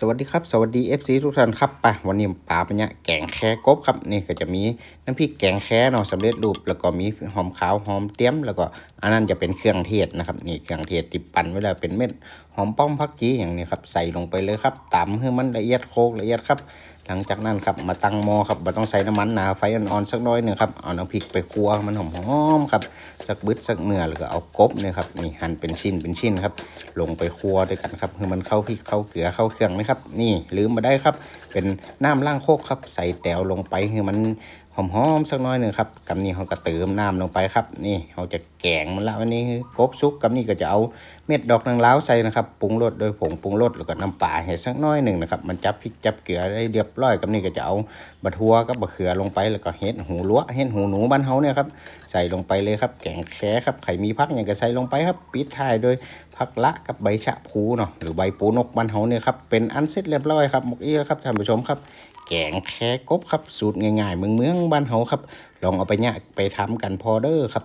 สวัสดีครับ สวัสดี FC ทุกท่านครับปะวันนี้ป่าปัญญาแกงแค่กบครับนี่ก็จะมีน้ำพริกแกงแค่เนาะสำเร็จรูปแล้วก็มีหอมขาวหอมเตี้ยม แล้วก็อันนั้นจะเป็นเครื่องเทศนะครับนี่เครื่องเทศติดปั่นไว้แล้วเป็นเม็ดหอมป้อมพักจีอย่างนี้ครับใส่ลงไปเลยครับตำให้มันละเอียดโคกละเอียดครับหลังจากนั้นครับมาตั้งหม้อครับไม่ต้องใส่น้ำมันหนาไฟอ่อนๆสักน้อยหนึ่งครับเอาน้ำพริกไปคั่วมันหอมๆครับสักบึดสักเนื้อแล้วก็เอากบเนี่ยครับนี่หั่นเป็นชิ้นเป็นชิ้นครับ ลงไปคั่วด้วยกันครับคือมันเข้าพริกเข้าเกลือเข้าเครื่องนะครับ นี่ลืมมาได้ครับ เป็นน้ำล่างโคกครับ ใส่แตวลงไปคือมันหอมๆสักน้อยหนึ่งครับกับนี้เขาก็เติมน้ำลงไปครับนี่เขาจะแกงมันละวันนี้กบซุกกับนี่ก็จะเอาเม็ดดอกนางล้าวใส่นะครับปรุงรสโดยผงปรุงรสแล้วก็น้ำปลาให้สักน้อยหนึ่งนะครับมันจับพริกจับเกลือได้เรียบร้อยกับนี่ก็จะเอาบะทัวกับบะเขือลงไปแล้วก็เห็ดหูล้วเห็ดหูหนูบ้านเฮาเนี่ยครับใส่ลงไปเลยครับ แกงแค่ครับไข่มีพักอย่างก็ใส่ลงไปครับปิดท้ายโดยผักละกับใบชะพูเนาะหรือใบปูนกบ้านเฮาเนี่ยครับเป็นอันเสร็จเรียบร้อยครับหมกอี้แล้วครับท่านผู้ชมครับ แกงแค่กบครับ สูตรง่ายๆเมืองเมืองบ้านเฮาครับ ลองเอาไปเนี่ยไปทำกันพอเด้อครับ